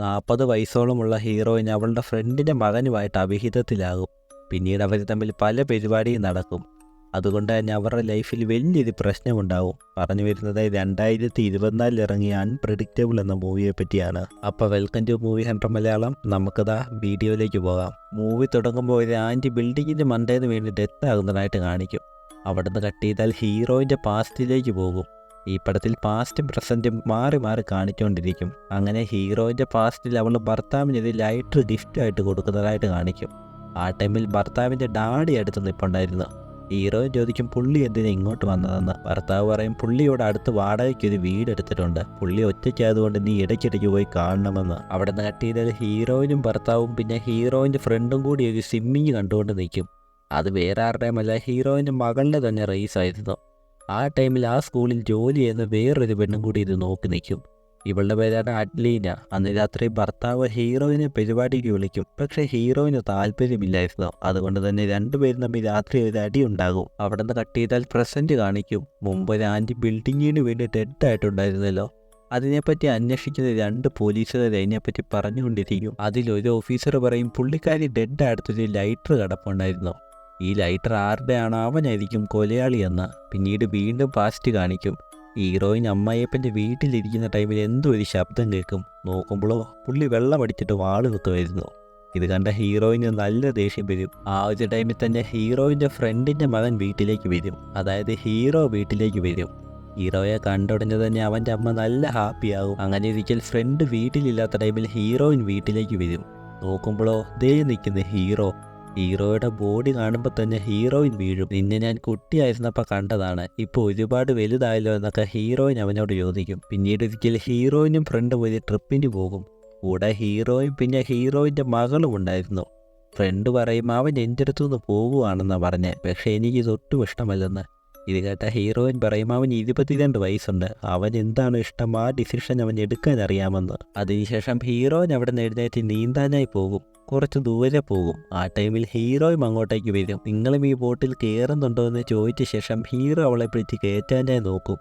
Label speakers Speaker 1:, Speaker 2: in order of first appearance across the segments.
Speaker 1: നാൽപ്പത് വയസ്സോളമുള്ള ഹീറോയിൻ അവളുടെ ഫ്രണ്ടിന്റെ മകനുമായിട്ട് അവിഹിതത്തിലാകും. പിന്നീട് അവർ തമ്മിൽ പല പരിപാടിയും നടക്കും. അതുകൊണ്ട് തന്നെ അവരുടെ ലൈഫിൽ വലിയൊരു പ്രശ്നമുണ്ടാവും. പറഞ്ഞു വരുന്നത് രണ്ടായിരത്തി ഇരുപത്തിനാലിൽ ഇറങ്ങിയ അൺപ്രഡിക്റ്റബിൾ എന്ന മൂവിയെ പറ്റിയാണ്. അപ്പോൾ welcome to movie hundred Malayalam. നമുക്കതാ വീഡിയോയിലേക്ക് പോകാം. മൂവി തുടങ്ങുമ്പോൾ ഒരു ആന്റി ബിൽഡിങ്ങിന്റെ മണ്ടേന്ന് വേണ്ടി ഡെത്ത് ആകുന്നതായിട്ട് കാണിക്കും. അവിടുന്ന് കട്ട് ചെയ്താൽ ഹീറോയിന്റെ പാസ്റ്റിലേക്ക് പോകും. ഈ പടത്തിൽ പാസ്റ്റും പ്രസന്റും മാറി മാറി കാണിച്ചുകൊണ്ടിരിക്കും അങ്ങനെ ഹീറോയിന്റെ പാസ്റ്റിൽ അവൾ ഭർത്താവിനൊരു ലൈറ്റർ ഗിഫ്റ്റായിട്ട് കൊടുക്കുന്നതായിട്ട് കാണിക്കും. ആ ടൈമിൽ ഭർത്താവിന്റെ ഡാഡി അടുത്ത് നിൽപ്പുണ്ടായിരുന്നു ഹീറോയിൻ ചോദിക്കും പുള്ളി എന്തിനാ ഇങ്ങോട്ട് വന്നതെന്ന്? ഭർത്താവ് പറയും പുള്ളിയോട് അടുത്ത് വാടകയ്ക്ക് ഒരു വീട് എടുത്തിട്ടുണ്ട്. പുള്ളി ഒറ്റയ്ക്കായതുകൊണ്ട് നീ ഇടയ്ക്കിടയ്ക്ക് പോയി കാണണമെന്ന്. അവിടെ ചെയ്തത് ഹീറോയിനും ഭർത്താവും പിന്നെ ഹീറോയിന്റെ ഫ്രണ്ടും കൂടി ഒരു സ്വിമ്മിങ് കണ്ടുകൊണ്ട് നിൽക്കും. അത് വേറെ ആരുടെയുമല്ല ഹീറോയിന്റെ മകളുടെ തന്നെ റേസ് ആയിരുന്നു. ആ ടൈമിൽ ആ സ്കൂളിൽ ജോലി ചെയ്യുന്ന വേറൊരു പെണ്ണും കൂടി ഇത് നോക്കി നിൽക്കും. ഇവളുടെ പേരാണ് അഡ്ലീന. അന്ന് രാത്രി ഭർത്താവ് ഹീറോയിനെ പരിപാടിക്ക് വിളിക്കും. പക്ഷേ ഹീറോയിന് താല്പര്യമില്ലായിരുന്നു. അതുകൊണ്ട് തന്നെ രണ്ടുപേരും തമ്മിൽ രാത്രി ഒരു അടി ഉണ്ടാകും. അവിടെ നിന്ന് കട്ട് ചെയ്താൽ പ്രസന്റ് കാണിക്കും. മുമ്പ് ഒരു ആന്റി ബിൽഡിങ്ങിന് വേണ്ടി ഡെഡ് ആയിട്ടുണ്ടായിരുന്നല്ലോ അതിനെപ്പറ്റി അന്വേഷിക്കുന്ന രണ്ട് പോലീസുകാർ അതിനെപ്പറ്റി പറഞ്ഞുകൊണ്ടിരിക്കും. അതിലൊരു ഓഫീസർ പറയും പുള്ളിക്കാരി ഡെഡ് അടുത്തൊരു ലൈറ്റർ കിടപ്പുണ്ടായിരുന്നു. ഈ ലൈറ്റർ ആരുടെയാണ് അവനായിരിക്കും കൊലയാളി എന്ന്. പിന്നീട് വീണ്ടും പാസ്റ്റ് കാണിക്കും. ഹീറോയിൻ അമ്മായിയപ്പന്റെ വീട്ടിലിരിക്കുന്ന ടൈമിൽ എന്തോ ഒരു ശബ്ദം കേൾക്കും. നോക്കുമ്പോഴോ പുള്ളി വെള്ളം അടിച്ചിട്ട് വാൾ കുത്തുമായിരുന്നു. ഇത് കണ്ട ഹീറോയിന് നല്ല ദേഷ്യം വരും. ആ ഒരു ടൈമിൽ തന്നെ ഹീറോയിന്റെ ഫ്രണ്ടിന്റെ മകൻ വീട്ടിലേക്ക് വരും. അതായത് ഹീറോ വീട്ടിലേക്ക് വരും. ഹീറോയെ കണ്ടുടഞ്ഞ് തന്നെ അവന്റെ അമ്മ നല്ല ഹാപ്പിയാകും അങ്ങനെ ഇരിക്കൽ ഫ്രണ്ട് വീട്ടിലില്ലാത്ത ടൈമിൽ ഹീറോയിൻ വീട്ടിലേക്ക് വരും. നോക്കുമ്പോഴോ ദേ നിൽക്കുന്ന ഹീറോ ഹീറോയുടെ ബോഡി കാണുമ്പോൾ തന്നെ ഹീറോയിൻ വീഴും. നിന്നെ ഞാൻ കുട്ടിയായിരുന്നപ്പോൾ കണ്ടതാണ്. ഇപ്പോൾ ഒരുപാട് വലുതായല്ലോ എന്നൊക്കെ ഹീറോയിൻ അവനോട് ചോദിക്കും. പിന്നീട് ഒരിക്കൽ ഹീറോയിനും ഫ്രണ്ടും ഒരു ട്രിപ്പിന് പോകും. കൂടെ ഹീറോയും പിന്നെ ഹീറോയിന്റെ മകളും ഉണ്ടായിരുന്നു. ഫ്രണ്ട് പറയും അവൻ എന്റെ അടുത്തു നിന്ന് പോകുവാണെന്നാണ് പറഞ്ഞത് പക്ഷേ എനിക്ക് ഇതൊട്ടും ഇഷ്ടമല്ലെന്ന്. ഇത് കേട്ട ഹീറോയിൻ പറയും അവൻ ഇരുപത്തിരണ്ട് വയസ്സുണ്ട്. അവൻ എന്താണ് ഇഷ്ടം? ആ ഡിസിഷൻ അവൻ എടുക്കാൻ അറിയാമെന്ന്. അതിനുശേഷം ഹീറോയിൻ അവിടെ നിന്ന് എഴുന്നേറ്റ് നീന്താനായി പോകും. കുറച്ച് ദൂരെ പോകും. ആ ടൈമിൽ ഹീറോയും അങ്ങോട്ടേക്ക് വരും. നിങ്ങളും ഈ ബോട്ടിൽ കയറുന്നുണ്ടോ എന്ന് ചോദിച്ച ശേഷം ഹീറോ അവളെ പിടിച്ച് കയറ്റാനായി നോക്കും.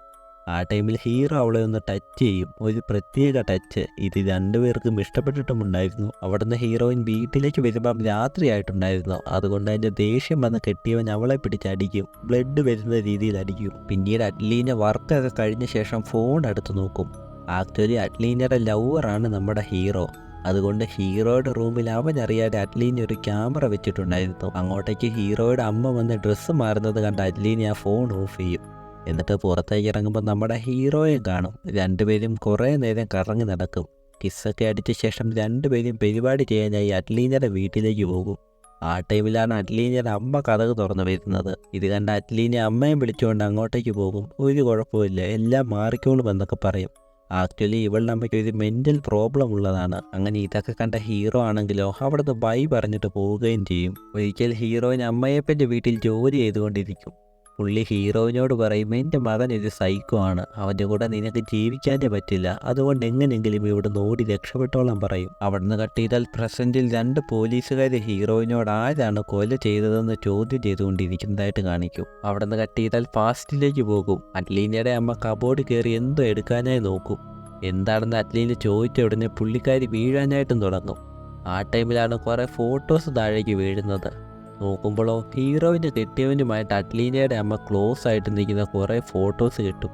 Speaker 1: ആ ടൈമിൽ ഹീറോ അവളെ ഒന്ന് ടച്ച് ചെയ്യും. ഒരു പ്രത്യേക ടച്ച് ഇത് രണ്ടുപേർക്കും ഇഷ്ടപ്പെട്ടിട്ടുമുണ്ടായിരുന്നു. അവിടുന്ന് ഹീറോയിൻ വീട്ടിലേക്ക് വരുമ്പം രാത്രിയായിട്ടുണ്ടായിരുന്നു. അതുകൊണ്ട് അതിന്റെ ദേഷ്യം വന്ന് കെട്ടിയവൻ അവളെ പിടിച്ചടിക്കും ബ്ലഡ് വരുന്ന രീതിയിൽ അടിക്കും. പിന്നീട് അഡ്ലീന്റെ വർക്കൊക്കെ കഴിഞ്ഞ ശേഷം ഫോൺ എടുത്ത് നോക്കും. ആക്ച്വലി അഡ്ലീനയുടെ ലവറാണ് നമ്മുടെ ഹീറോ. അതുകൊണ്ട് ഹീറോയുടെ റൂമിൽ അവൻ അറിയാതെ അഡ്ലീന ഒരു ക്യാമറ വെച്ചിട്ടുണ്ടായിരുന്നു. അങ്ങോട്ടേക്ക് ഹീറോയുടെ അമ്മ വന്ന് ഡ്രസ്സ് മാറുന്നത് കണ്ട് അഡ്ലീന ആ ഫോൺ ഓഫ് ചെയ്യും. എന്നിട്ട് പുറത്തേക്ക് ഇറങ്ങുമ്പോൾ നമ്മുടെ ഹീറോയെ കാണും. രണ്ടുപേരും കുറേ നേരം കറങ്ങി നടക്കും. കിസ്സൊക്കെ അടിച്ച ശേഷം രണ്ടുപേരും പരിപാടി ചെയ്യാനായി അഡ്ലീനയുടെ വീട്ടിലേക്ക് പോകും. ആ ടൈമിലാണ് അഡ്ലീനയുടെ അമ്മ കഥക് തുറന്നു വരുന്നത്. ഇത് കണ്ട അഡ്ലീനെ അമ്മയും വിളിച്ചുകൊണ്ട് അങ്ങോട്ടേക്ക് പോകും. ഒരു കുഴപ്പമില്ല എല്ലാം മാറിക്കോളും എന്നൊക്കെ പറയും. ആക്ച്വലി ഇവളുടെ ഒരു മെന്റൽ പ്രോബ്ലം ഉള്ളതാണ്. അങ്ങനെ ഇതൊക്കെ കണ്ട ഹീറോ ആണെങ്കിലോ അവിടുത്തെ ബൈ പറഞ്ഞിട്ട് പോവുകയും ചെയ്യും. ഒരിക്കൽ ഹീറോയിൻ അമ്മയപ്പന്റെ വീട്ടിൽ ജോലി ചെയ്തുകൊണ്ടിരിക്കും. പുള്ളി ഹീറോയിനോട് പറയും എന്റെ മകൻ ഒരു സൈക്കോ ആണ്. അവന്റെ കൂടെ നിനക്ക് ജീവിക്കാനേ പറ്റില്ല. അതുകൊണ്ട് എങ്ങനെയെങ്കിലും ഇവിടെ ഓടി രക്ഷപ്പെട്ടോളം പറയും. അവിടുന്ന് കട്ട് ചെയ്താൽ പ്രസന്റിൽ രണ്ട് പോലീസുകാർ ഹീറോയിനോട് ആരാണ് കൊല ചെയ്തതെന്ന് ചോദ്യം ചെയ്തുകൊണ്ടിരിക്കുന്നതായിട്ട് കാണിക്കും. അവിടുന്ന് കട്ട് ചെയ്താൽ ഫാസ്റ്റിലേക്ക് പോകും. അഡ്ലീനയുടെ അമ്മ കബോർഡ് കയറി എന്തോ എടുക്കാനായി നോക്കും. എന്താണെന്ന് അഡ്ലീന ചോദിച്ച ഉടനെ പുള്ളിക്കാരി വീഴാനായിട്ടും തുടങ്ങും. ആ ടൈമിലാണ് കുറേ ഫോട്ടോസ് താഴേക്ക് വീഴുന്നത്. നോക്കുമ്പോഴോ ഹീറോവിന്റെ കെട്ടിയവനുമായിട്ട് അറ്റ്ലീനയുടെ അമ്മ ക്ലോസ് ആയിട്ട് നിൽക്കുന്ന കുറേ ഫോട്ടോസ് കിട്ടും.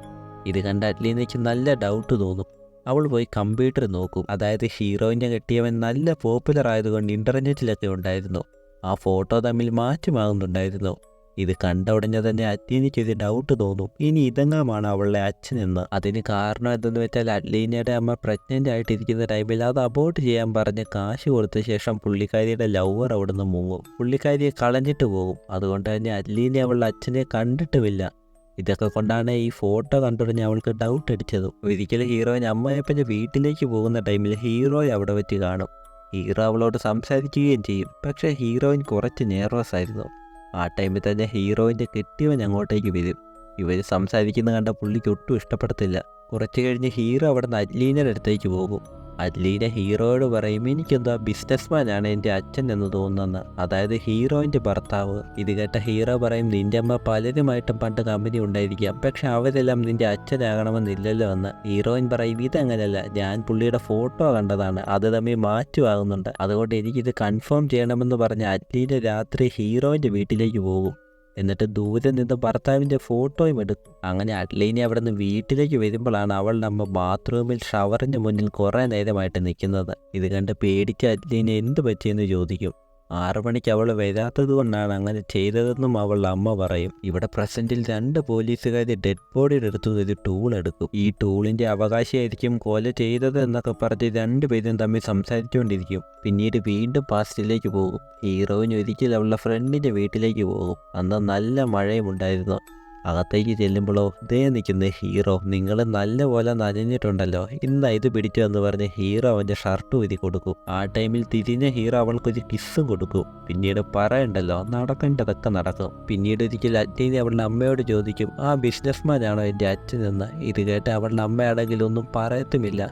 Speaker 1: ഇത് കണ്ട് അറ്റ്ലീനയ്ക്ക് നല്ല ഡൗട്ട് തോന്നും. അവൾ പോയി കമ്പ്യൂട്ടർ നോക്കും. അതായത് ഹീറോയിന്റെ കെട്ടിയവൻ നല്ല പോപ്പുലർ ആയതുകൊണ്ട് ഇന്റർനെറ്റിലൊക്കെ ഉണ്ടായിരുന്നു. ആ ഫോട്ടോ തമ്മിൽ മാറ്റമാകുന്നുണ്ടായിരുന്നു. ഇത് കണ്ട ഉടനെ തന്നെ അഡ്ലീനയ്ക്ക് ഇത് ഡൗട്ട് തോന്നും. ഇനി ഇതെങ്ങാമാണ് അവളുടെ അച്ഛനെന്ന് അതിന് കാരണം എന്തെന്ന് വെച്ചാൽ അഡ്ലീനയുടെ അമ്മ പ്രഗ്നന്റ് ആയിട്ടിരിക്കുന്ന ടൈമിൽ അത് അബോട്ട് ചെയ്യാൻ പറഞ്ഞ് കാശ് കൊടുത്ത ശേഷം പുള്ളിക്കാരിയുടെ ലവർ അവിടുന്ന് മുങ്ങും. പുള്ളിക്കാരിയെ കളഞ്ഞിട്ട് പോകും. അതുകൊണ്ട് തന്നെ അഡ്ലീനെ അവളുടെ അച്ഛനെ കണ്ടിട്ടുമില്ല. ഇതൊക്കെ കൊണ്ടാണ് ഈ ഫോട്ടോ കണ്ടുടഞ്ഞ് അവൾക്ക് ഡൗട്ട് അടിച്ചതും. ഒരിക്കലും ഹീറോയിൻ അമ്മയപ്പന്റെ വീട്ടിലേക്ക് പോകുന്ന ടൈമിൽ ഹീറോയെ അവിടെ വെച്ച് കാണും. ഹീറോ അവളോട് സംസാരിക്കുകയും ചെയ്യും. പക്ഷേ ഹീറോയിൻ കുറച്ച് നേർവസ് ആയിരുന്നു. ആ ടൈമിൽ തന്നെ ഹീറോയിന്റെ കെട്ടിയവൻ അങ്ങോട്ടേക്ക് വരും. ഇവർ സംസാരിക്കുന്ന കണ്ട പുള്ളിക്ക് ഒട്ടും ഇഷ്ടപ്പെടത്തില്ല. കുറച്ച് കഴിഞ്ഞ് ഹീറോ അവിടെ നിന്ന് അടുത്തേക്ക് പോകും. അല്ലീന ഹീറോയോട് പറയും എനിക്കെന്തോ ബിസിനസ്മാനാണ് എന്റെ അച്ഛൻ എന്ന് തോന്നുന്നത് അതായത് ഹീറോയിന്റെ ഭർത്താവ്. ഇത് കേട്ട ഹീറോ പറയും നിന്റെ അമ്മ പലരുമായിട്ടും പണ്ട് കമ്പനി ഉണ്ടായിരിക്കാം. പക്ഷെ അവരെല്ലാം നിന്റെ അച്ഛനാകണമെന്നില്ലല്ലോ എന്ന്. ഹീറോയിൻ പറയും ഇതങ്ങനെയല്ല ഞാൻ പുള്ളിയുടെ ഫോട്ടോ കണ്ടതാണ്. അത് തമ്മിൽ മാറ്റുമാകുന്നുണ്ട് അതുകൊണ്ട് എനിക്കിത് കൺഫേം ചെയ്യണമെന്ന് പറഞ്ഞ് അല്ലീന രാത്രി ഹീറോയിന്റെ വീട്ടിലേക്ക് പോകും. എന്നിട്ട് ദൂരെ നിന്ന് ഭർത്താവിന്റെ ഫോട്ടോയും എടുത്തു അങ്ങനെ അഡ്ലീനി അവിടെ നിന്ന് വീട്ടിലേക്ക് വരുമ്പോഴാണ് അവൾ നമ്മൾ ബാത്റൂമിൽ ഷവറിന് മുന്നിൽ കുറേ നേരമായിട്ട് നിൽക്കുന്നത്. ഇത് കണ്ട് പേടിച്ച് അഡ്ലീനി എന്ത് പറ്റിയെന്ന് ചോദിക്കും. ആറു മണിക്ക് അവൾ വരാത്തത് കൊണ്ടാണ് അങ്ങനെ ചെയ്തതെന്നും അവളുടെ അമ്മ പറയും. ഇവിടെ പ്രസന്റിൽ രണ്ട് പോലീസുകാർ ഡെഡ് ബോഡിയുടെ അടുത്ത് ഒരു ടൂൾ എടുക്കും. ഈ ടൂളിന്റെ അവകാശിയായിരിക്കും കൊല ചെയ്തത് എന്നൊക്കെ പറഞ്ഞ് രണ്ടുപേരും തമ്മിൽ സംസാരിച്ചുകൊണ്ടിരിക്കും. പിന്നീട് വീണ്ടും പാസ്റ്റിലേക്ക് പോകും. ഹീറോയിൻ ഒരിക്കലും അവളുടെ ഫ്രണ്ടിന്റെ വീട്ടിലേക്ക് പോകും. അന്ന് നല്ല മഴയും ഉണ്ടായിരുന്നു അകത്തേക്ക് ചെല്ലുമ്പോഴോ ദേ നിൽക്കുന്ന ഹീറോ നിങ്ങൾ നല്ലപോലെ നനഞ്ഞിട്ടുണ്ടല്ലോ ഇന്ന് ഇത് പിടിച്ചു എന്ന് പറഞ്ഞ് ഹീറോ അവന്റെ ഷർട്ട് ഊതി കൊടുക്കും. ആ ടൈമിൽ തിരിഞ്ഞ ഹീറോ അവൾക്കൊരു കിസ്സും കൊടുക്കും. പിന്നീട് പറയണ്ടല്ലോ നടക്കേണ്ടതൊക്കെ നടക്കും. പിന്നീട് ഒരിക്കൽ അറ്റീനി അവളുടെ അമ്മയോട് ചോദിക്കും ആ ബിസിനസ്മാനാണോ എന്റെ അച്ഛനെന്ന് ഇത് കേട്ട് അവളുടെ അമ്മയാണെങ്കിൽ ഒന്നും പറയത്തുമില്ല.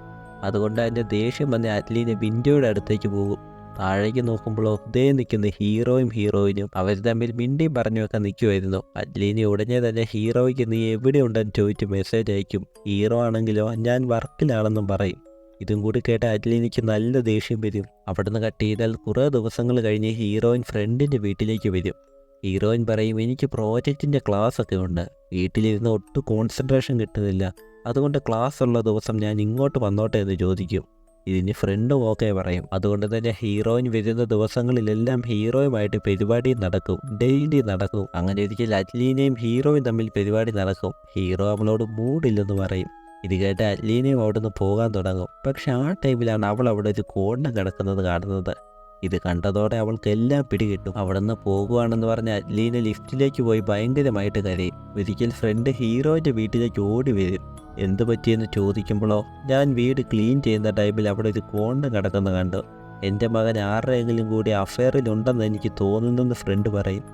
Speaker 1: അതുകൊണ്ട് അതിന്റെ ദേഷ്യം വന്ന് അറ്റ്ലീനെ വിൻഡോയുടെ അടുത്തേക്ക് പോകും. താഴേക്ക് നോക്കുമ്പോൾ ദേ നിൽക്കുന്ന ഹീറോയും ഹീറോയിനും അവർ തമ്മിൽ മിണ്ടി പറഞ്ഞുമൊക്കെ നിൽക്കുമായിരുന്നു. അറ്റ്ലീനി ഉടനെ തന്നെ ഹീറോയ്ക്ക് നീ എവിടെ ഉണ്ടെന്ന് ചോദിച്ച് മെസ്സേജ് അയക്കും. ഹീറോ ആണെങ്കിലോ ഞാൻ വർക്കിലാണെന്നും പറയും ഇതും കൂടി കേട്ട അറ്റ്ലീനിക്ക് നല്ല ദേഷ്യം വരും. അവിടുന്ന് കട്ട് ചെയ്താൽ കുറേ ദിവസങ്ങൾ കഴിഞ്ഞ് ഹീറോയിൻ ഫ്രണ്ടിന്റെ വീട്ടിലേക്ക് വരും. ഹീറോയിൻ പറയും എനിക്ക് പ്രോജക്റ്റിന്റെ ഒക്കെ ഉണ്ട്. വീട്ടിലിരുന്ന് ഒട്ടും കോൺസെൻട്രേഷൻ കിട്ടുന്നില്ല. അതുകൊണ്ട് ക്ലാസ് ഉള്ള ദിവസം ഞാൻ ഇങ്ങോട്ട് വന്നോട്ടെ എന്ന് ചോദിക്കും. ഇതിന് ഫ്രണ്ട് ഓക്കെ പറയും. അതുകൊണ്ട് തന്നെ ഹീറോയിൻ വരുന്ന ദിവസങ്ങളിലെല്ലാം ഹീറോയുമായിട്ട് പരിപാടി നടക്കും ഡെയിലി നടക്കും. അങ്ങനെ ഒരിക്കൽ അറ്റ്ലീനയും ഹീറോയും തമ്മിൽ പരിപാടി നടക്കും. ഹീറോ അവളോട് മൂടില്ലെന്ന് പറയും. ഇത് കേട്ട് അറ്റ്ലീനയും അവിടുന്ന് പോകാൻ തുടങ്ങും. പക്ഷെ ആ ടൈമിലാണ് അവൾ അവിടെ ഒരു കോണിന് കിടക്കുന്നത് കാണുന്നത്. ഇത് കണ്ടതോടെ അവൾക്ക് എല്ലാം പിടികിട്ടും. അവിടുന്ന് പോകുവാണെന്ന് പറഞ്ഞ് ലീന ലിഫ്റ്റിലേക്ക് പോയി ഭയങ്കരമായിട്ട് കരയും. ഒരിക്കൽ ഫ്രണ്ട് ഹീറോയിന്റെ വീട്ടിലേക്ക് ഓടി വരും. എന്തു പറ്റിയെന്ന് ചോദിക്കുമ്പോഴോ ഞാൻ വീട് ക്ലീൻ ചെയ്യുന്ന ടൈമിൽ അവിടെ ഒരു കോണ്ട് കിടക്കുന്ന കണ്ടു. എന്റെ മകൻ ആരുടെയെങ്കിലും കൂടി അഫെയറിലുണ്ടെന്ന് എനിക്ക് തോന്നുന്നെന്ന് ഫ്രണ്ട് പറയും.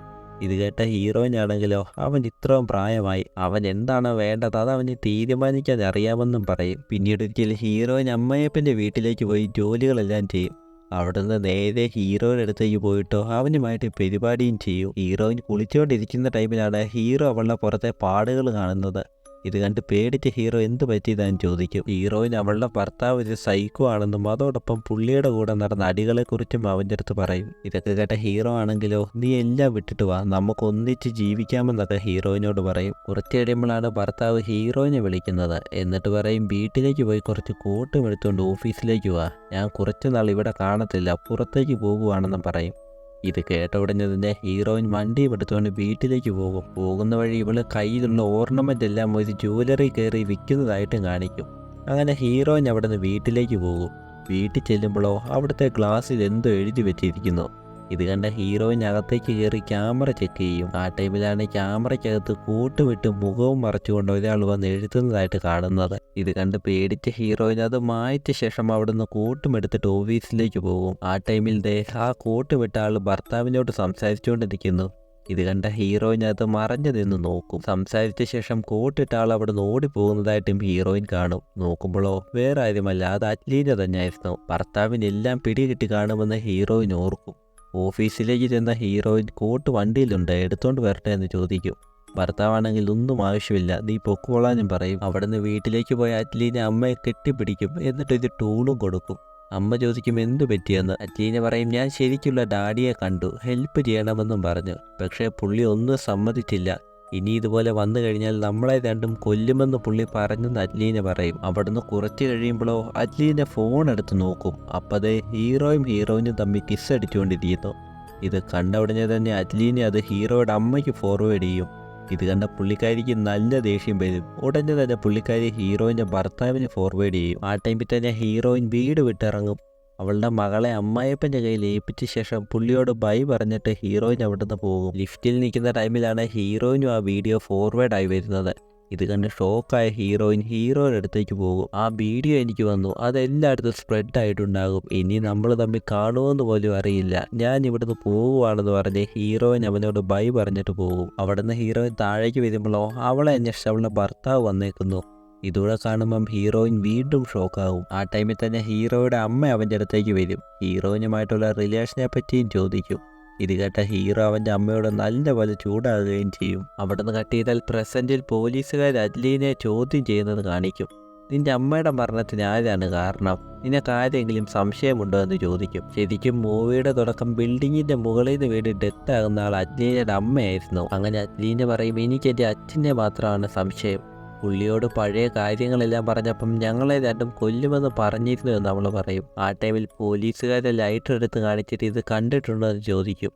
Speaker 1: ഇത് കേട്ട ഹീറോയിനാണെങ്കിലോ അവൻ ഇത്രയും പ്രായമായി. അവൻ എന്താണോ വേണ്ടത് അത് അവന് തീരുമാനിക്കാൻ അറിയാമെന്നും പറയും. പിന്നീട് ഒരിക്കൽ ഹീറോയിൻ അമ്മയപ്പന്റെ വീട്ടിലേക്ക് പോയി ജോലികളെല്ലാം ചെയ്യും. അവിടുന്ന് നേരെ ഹീറോയുടെ അടുത്തേക്ക് പോയിട്ടോ അവനുമായിട്ട് പരിപാടിയും ചെയ്യും. ഹീറോയിൻ കുളിച്ചുകൊണ്ടിരിക്കുന്ന ടൈമിലാണ് ഹീറോ അവളുടെ പുറത്തെ പാടുകൾ കാണുന്നത്. ഇത് കണ്ട് പേടിച്ച ഹീറോ എന്ത് പറ്റിയതാന്ന് ചോദിക്കും. ഹീറോയിൻ അവളുടെ ഭർത്താവ് ഒരു സൈക്കോ ആണെന്നും അതോടൊപ്പം പുള്ളിയുടെ കൂടെ നടന്ന അടികളെക്കുറിച്ചും അവന്റെ അടുത്ത് പറയും. ഇതൊക്കെ കേട്ട ഹീറോ ആണെങ്കിലോ നീ എല്ലാം വിട്ടിട്ട് വാ. നമുക്ക് ഒന്നിച്ച് ജീവിക്കാമെന്നൊക്കെ ഹീറോയിനോട് പറയും. കുറച്ച് കഴിയുമ്പോഴാണ് ഭർത്താവ് ഹീറോയിനെ വിളിക്കുന്നത്. എന്നിട്ട് പറയും വീട്ടിലേക്ക് പോയി കുറച്ച് കോട്ടും എടുത്തുകൊണ്ട് ഓഫീസിലേക്ക് വാ. ഞാൻ കുറച്ച് നാൾ ഇവിടെ കാണത്തില്ല. പുറത്തേക്ക് പോകുവാണെന്നും പറയും. ഇത് കേട്ട ഉടനെ തന്നെ ഹീറോയിൻ വണ്ടി എടുത്തുകൊണ്ട് വീട്ടിലേക്ക് പോകും. പോകുന്ന വഴി ഇവൾ കയ്യിലുള്ള ഓർണമെന്റ് എല്ലാം ഒരു ജ്വല്ലറി കയറി വിൽക്കുന്നതായിട്ടും കാണിക്കും. അങ്ങനെ ഹീറോയിൻ അവിടെ നിന്ന് വീട്ടിലേക്ക് പോകും. വീട്ടിൽ ചെല്ലുമ്പോഴോ അവിടുത്തെ ഗ്ലാസ്സിൽ എന്തോ എഴുതി വെച്ചിരിക്കുന്നു. ഇത് കണ്ട ഹീറോയിൻ അകത്തേക്ക് കയറി ക്യാമറ ചെക്ക് ചെയ്യും. ആ ടൈമിലാണ് ക്യാമറയ്ക്കകത്ത് കൂട്ടുവിട്ട് മുഖവും മറച്ചുകൊണ്ട് ഒരാൾ വന്ന് എഴുതുന്നതായിട്ട് കാണുന്നത്. ഇത് കണ്ട് പേടിച്ച ഹീറോയിൻ അത് മായച്ച ശേഷം അവിടുന്ന് കൂട്ടുമെടുത്തിട്ട് ഓഫീസിലേക്ക് പോകും. ആ ടൈമിൽ ദേഹ ആ കൂട്ടുവിട്ട ആൾ ഭർത്താവിനോട് സംസാരിച്ചുകൊണ്ടിരിക്കുന്നു. ഇത് കണ്ട ഹീറോയിൻ അത് മറഞ്ഞു നിന്ന് നോക്കും. സംസാരിച്ച ശേഷം കോട്ടിട്ട ആൾ അവിടെ നിന്ന് ഓടിപ്പോകുന്നതായിട്ടും ഹീറോയിൻ കാണും. നോക്കുമ്പോഴോ വേറെ ആരുമല്ല അത് അറ്റ്ലീന തന്നെയായിരുന്നു. ഭർത്താവിനെല്ലാം പിടികിട്ടി കാണുമെന്ന് ഹീറോയിൻ ഓർക്കും. ഓഫീസിലേക്ക് ചെന്ന ഹീറോയിൻ കോട്ട് വണ്ടിയിലുണ്ട് എടുത്തോണ്ട് വരട്ടെ എന്ന് ചോദിക്കും. ഭർത്താവാണെങ്കിൽ ഒന്നും ആവശ്യമില്ല നീ പൊക്കോളാനും പറയും. അവിടുന്ന് വീട്ടിലേക്ക് പോയ അറ്റ്ലീനെ അമ്മയെ കെട്ടിപ്പിടിക്കും. എന്നിട്ട് ഇത് ടൂളും കൊടുക്കും. അമ്മ ചോദിക്കും എന്തു പറ്റിയെന്ന്? അറ്റ്ലീനെ പറയും ഞാൻ ശരിക്കുള്ള ഡാഡിയെ കണ്ടു. ഹെൽപ്പ് ചെയ്യണമെന്നും പറഞ്ഞു. പക്ഷേ പുള്ളി ഒന്നും സമ്മതിച്ചില്ല. ഇനി ഇതുപോലെ വന്നു കഴിഞ്ഞാൽ നമ്മളെ രണ്ടും കൊല്ലുമെന്ന് പുള്ളി പറഞ്ഞെന്ന് അറ്റ്ലീന പറയും. അവിടുന്ന് കുറച്ച് കഴിയുമ്പോഴോ അറ്റ്ലീന ഫോൺ എടുത്ത് നോക്കും. അപ്പതേ ഹീറോയും ഹീറോയിനും തമ്മിൽ കിസ് അടിച്ചുകൊണ്ടിരിക്കുന്നു. ഇത് കണ്ട ഉടനെ തന്നെ അറ്റ്ലീന അത് ഹീറോയുടെ അമ്മയ്ക്ക് ഫോർവേഡ് ചെയ്യും. ഇത് കണ്ട പുള്ളിക്കാരിക്ക് നല്ല ദേഷ്യം വരും. ഉടനെ തന്നെ പുള്ളിക്കാരി ഹീറോയിന്റെ ഭർത്താവിന് ഫോർവേഡ് ചെയ്യും. ആ ടൈമിൽ തന്നെ ഹീറോയിൻ വീട് വിട്ടിറങ്ങും. അവളുടെ മകളെ അമ്മായപ്പന്റെ കയ്യിൽ ഏൽപ്പിച്ച ശേഷം പുള്ളിയോട് ബൈ പറഞ്ഞിട്ട് ഹീറോയിൻ അവിടുന്ന് പോകും. ലിഫ്റ്റിൽ നിൽക്കുന്ന ടൈമിലാണ് ഹീറോയിനും ആ വീഡിയോ ഫോർവേഡ് ആയി വരുന്നത്. ഇത് കണ്ട് ഷോക്കായ ഹീറോയിൻ ഹീറോയുടെ അടുത്തേക്ക് പോകും. ആ വീഡിയോ എനിക്ക് വന്നു. അതെല്ലായിടത്തും സ്പ്രെഡ് ആയിട്ടുണ്ടാകും. ഇനി നമ്മൾ തമ്മിൽ കാണുമെന്ന് പോലും അറിയില്ല. ഞാൻ ഇവിടുന്ന് പോകുവാണെന്ന് പറഞ്ഞ് ഹീറോയിൻ അവനോട് ബൈ പറഞ്ഞിട്ട് പോകും. അവിടുന്ന് ഹീറോയിൻ താഴേക്ക് വരുമ്പോഴോ അവളെ അന്വേഷിച്ച് അവളുടെ ഭർത്താവ് വന്നേക്കുന്നു. ഇതൂടെ കാണുമ്പം ഹീറോയിൻ വീണ്ടും ഷോക്കാവും. ആ ടൈമിൽ തന്നെ ഹീറോയുടെ അമ്മ അവന്റെ അടുത്തേക്ക് വരും. ഹീറോയിനുമായിട്ടുള്ള റിലേഷനെ പറ്റിയും ചോദിക്കും. ഇത് കേട്ട ഹീറോ അവന്റെ അമ്മയോട് നല്ലപോലെ ചൂടാകുകയും ചെയ്യും. അവിടുന്ന് കട്ട് ചെയ്താൽ പ്രസന്റിൽ പോലീസുകാർ അജ്ലീനെ ചോദ്യം ചെയ്യുന്നത് കാണിക്കും. നിന്റെ അമ്മയുടെ മരണത്തിന് ആരാണ് കാരണം? നിനക്ക് ആരെങ്കിലും സംശയമുണ്ടോ എന്ന് ചോദിക്കും. ശരിക്കും മൂവിയുടെ തുടക്കം ബിൽഡിങ്ങിന്റെ മുകളിൽ നിന്ന് വീട് ഡെത്ത് ആകുന്ന ആൾ അജ്ലീനയുടെ അമ്മയായിരുന്നു. അങ്ങനെ അജ്ലീന പറയും എനിക്ക് എന്റെ അച്ഛനെ മാത്രമാണ് സംശയം. പുള്ളിയോട് പഴയ കാര്യങ്ങളെല്ലാം പറഞ്ഞപ്പം ഞങ്ങളെ രണ്ടും കൊല്ലുമെന്ന് പറഞ്ഞിരുന്നു എന്ന് നമ്മൾ പറയും. ആ ടൈമിൽ പോലീസുകാരെ ലൈറ്റർ എടുത്ത് കാണിച്ചിട്ട് ഇത് കണ്ടിട്ടുണ്ടോ എന്ന് ചോദിക്കും.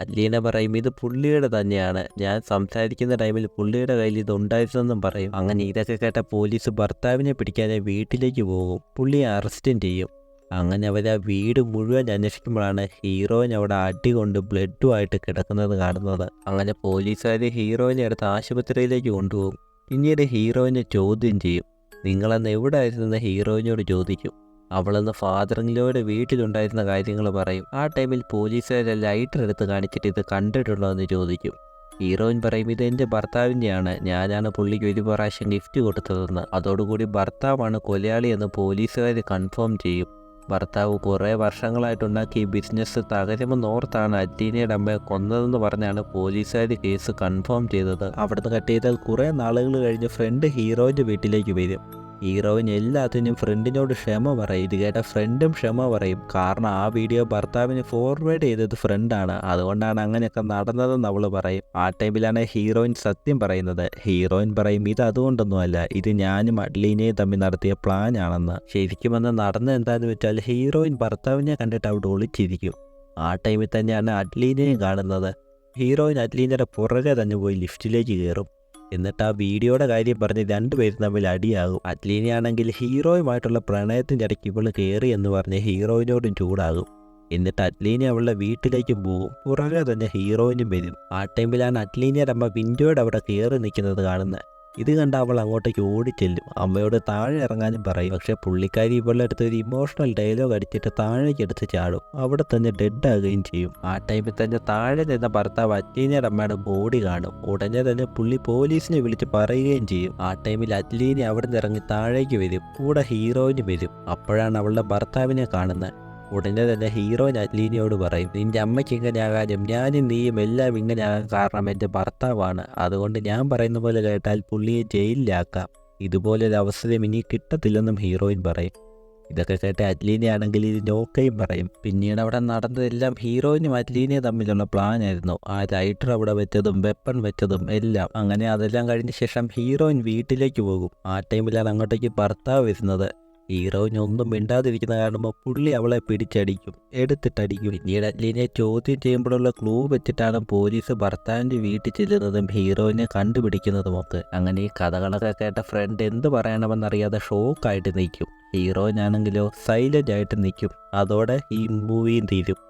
Speaker 1: അല്ലീന പറയും ഇത് പുള്ളിയുടെ തന്നെയാണ്. ഞാൻ സംസാരിക്കുന്ന ടൈമിൽ പുള്ളിയുടെ കയ്യിൽ ഇത് ഉണ്ടായിരുന്നെന്നും പറയും. അങ്ങനെ ഇതൊക്കെ കേട്ട പോലീസ് ഭർത്താവിനെ പിടിക്കാതെ വീട്ടിലേക്ക് പോകും. പുള്ളിയെ അറസ്റ്റും ചെയ്യും. അങ്ങനെ അവർ ആ വീട് മുഴുവൻ അന്വേഷിക്കുമ്പോഴാണ് ഹീറോയിൻ അവിടെ അടി കൊണ്ട് ബ്ലഡുമായിട്ട് കിടക്കുന്നത് കാണുന്നത്. അങ്ങനെ പോലീസുകാർ ഹീറോയിനെ അടുത്ത് ആശുപത്രിയിലേക്ക് കൊണ്ടുപോകും. പിന്നീട് ഹീറോയിനെ ചോദ്യം ചെയ്യും. നിങ്ങളന്ന് എവിടെ ആയിരുന്നെന്ന് ഹീറോയിനോട് ചോദിക്കും. അവളന്ന് ഫാദറിങ്ങിലോയുടെ വീട്ടിലുണ്ടായിരുന്ന കാര്യങ്ങൾ പറയും. ആ ടൈമിൽ പോലീസുകാരെ ലൈറ്റർ എടുത്ത് കാണിച്ചിട്ട് ഇത് കണ്ടിട്ടുണ്ടോ എന്ന് ചോദിക്കും. ഹീറോയിൻ പറയും ഇത് എന്റെ ഭർത്താവിന്റെയാണ്. ഞാനാണ് പുള്ളിക്ക് ഒരു പ്രാവശ്യം ഗിഫ്റ്റ് കൊടുത്തതെന്ന്. അതോടുകൂടി ഭർത്താവാണ് കൊലയാളി എന്ന് പോലീസുകാർ കൺഫേം ചെയ്യും. ഭർത്താവ് കുറേ വർഷങ്ങളായിട്ടുണ്ടാക്കിയ ബിസിനസ് തകരുമെന്നോർത്താണ് അറ്റീനയുടെ അമ്മയെ കൊന്നതെന്ന് പറഞ്ഞാണ് പോലീസുകാർ കേസ് കൺഫേം ചെയ്തത്. അവിടുന്ന് കട്ട് ചെയ്താൽ കുറേ നാളുകൾ കഴിഞ്ഞ് ഫ്രണ്ട് ഹീറോയിന്റെ വീട്ടിലേക്ക് വരും. ഹീറോയിൻ എല്ലാത്തിനും ഫ്രണ്ടിനോട് ക്ഷമ പറയും. ഇത് കേട്ട ഫ്രണ്ടും ക്ഷമ പറയും. കാരണം ആ വീഡിയോ ഭർത്താവിന് ഫോർവേഡ് ചെയ്തത് ഫ്രണ്ടാണ് അതുകൊണ്ടാണ് അങ്ങനെയൊക്കെ നടന്നതെന്ന് അവൾ പറയും. ആ ടൈമിലാണ് ഹീറോയിൻ സത്യം പറയുന്നത്. ഹീറോയിൻ പറയും ഇത് അതുകൊണ്ടൊന്നുമല്ല. ഇത് ഞാനും അഡ്ലീനയും തമ്മിൽ നടത്തിയ പ്ലാൻ ആണെന്ന്. ശരിക്കും അന്ന് നടന്നത് എന്താണെന്ന് വെച്ചാൽ ഹീറോയിൻ ഭർത്താവിനെ കണ്ടിട്ട് അവിടെ ഒളിച്ചിരിക്കും. ആ ടൈമിൽ തന്നെയാണ് അഡ്ലീനയും കാണുന്നത്. ഹീറോയിൻ അഡ്ലീനയുടെ പുറകെ തന്നെ പോയി ലിഫ്റ്റിലേക്ക് കയറും. എന്നിട്ട് ആ വീഡിയോയുടെ കാര്യം പറഞ്ഞ് രണ്ടുപേരും തമ്മിൽ അടിയാകും. അറ്റ്ലീനയാണെങ്കിൽ ഹീറോയുമായിട്ടുള്ള പ്രണയത്തിന്റെ ഇടയ്ക്ക് ഇവൾ കയറി എന്ന് പറഞ്ഞ് ഹീറോയിനോടും ചൂടാകും. എന്നിട്ട് അറ്റ്ലീന അവളുടെ വീട്ടിലേക്കും പോകും. പുറകെ തന്നെ ഹീറോയിനും വരും. ആ ടൈമിലാണ് അറ്റ്ലീനയുടെ അമ്മ വിൻഡോയുടെ അവിടെ കയറി നിൽക്കുന്നത് കാണുന്നത്. ഇത് കണ്ട അവൾ അങ്ങോട്ടേക്ക് ഓടിച്ചെല്ലും. അമ്മയോട് താഴെ ഇറങ്ങാനും പറയും. പക്ഷെ പുള്ളിക്കാരി ഇവളുടെ അടുത്ത് ഒരു ഇമോഷണൽ ഡയലോഗ് അടിച്ചിട്ട് താഴേക്ക് എടുത്ത് ചാടും. അവിടെ തന്നെ ഡെഡ് ആകുകയും ചെയ്യും. ആ ടൈമിൽ തന്നെ താഴെ നിന്ന ഭർത്താവ് അറ്റ്ലീനയുടെ അമ്മയുടെ ബോഡി കാണും. ഉടനെ തന്നെ പുള്ളി പോലീസിനെ വിളിച്ച് പറയുകയും ചെയ്യും. ആ ടൈമിൽ അറ്റ്ലീനെ അവിടെ നിന്ന് ഇറങ്ങി താഴേക്ക് വരും. കൂടെ ഹീറോയിന് വരും. അപ്പോഴാണ് അവളുടെ ഭർത്താവിനെ കാണുന്നത്. ഉടനെ തന്നെ ഹീറോ അറ്റ്ലീനയോട് പറയും നിന്റെ അമ്മയ്ക്ക് ഇങ്ങനെയാകാനും ഞാനും നീയും എല്ലാം ഇങ്ങനെ ഇങ്ങനെയാകാൻ കാരണം എന്റെ ഭർത്താവാണ്. അതുകൊണ്ട് ഞാൻ പറയുന്ന പോലെ കേട്ടാൽ പുള്ളിയെ ജയിലിലാക്കാം. ഇതുപോലൊരു അവസരം ഇനി കിട്ടത്തില്ലെന്നും ഹീറോയിൻ പറയും. ഇതൊക്കെ കേട്ട് അറ്റ്ലീനയാണെങ്കിൽ ഇത് നോക്കയും പറയും. പിന്നീട് അവിടെ നടന്നതെല്ലാം ഹീറോയിനും അറ്റ്ലീനയും തമ്മിലുള്ള പ്ലാൻ ആയിരുന്നു. ആ ലൈറ്റർ അവിടെ വെച്ചതും വെപ്പൺ വെച്ചതും എല്ലാം. അങ്ങനെ അതെല്ലാം കഴിഞ്ഞ ശേഷം ഹീറോയിൻ വീട്ടിലേക്ക് പോകും. ആ ടൈമിലാണ് അങ്ങോട്ടേക്ക് ഭർത്താവ് വരുന്നത്. ഹീറോയിന് ഒന്നും മിണ്ടാതിരിക്കുന്ന കാണുമ്പോൾ പുള്ളി അവളെ പിടിച്ചടിക്കും. എടുത്തിട്ടടിക്കും. പിന്നീട് അഡ്ലിനെ ചോദ്യം ചെയ്യുമ്പോഴുള്ള ക്ലൂ വെച്ചിട്ടാണ് പോലീസ് ഭർത്താവിന്റെ വീട്ടിൽ ചെല്ലുന്നതും ഹീറോയിനെ കണ്ടുപിടിക്കുന്നതും ഒക്കെ. അങ്ങനെ ഈ കഥകളൊക്കെ കേട്ട ഫ്രണ്ട് എന്ത് പറയണമെന്നറിയാതെ ഷോക്കായിട്ട് നിൽക്കും. ഹീറോയിനാണെങ്കിലോ സൈലന്റ് ആയിട്ട് നിൽക്കും. അതോടെ ഈ മൂവിയും തീരും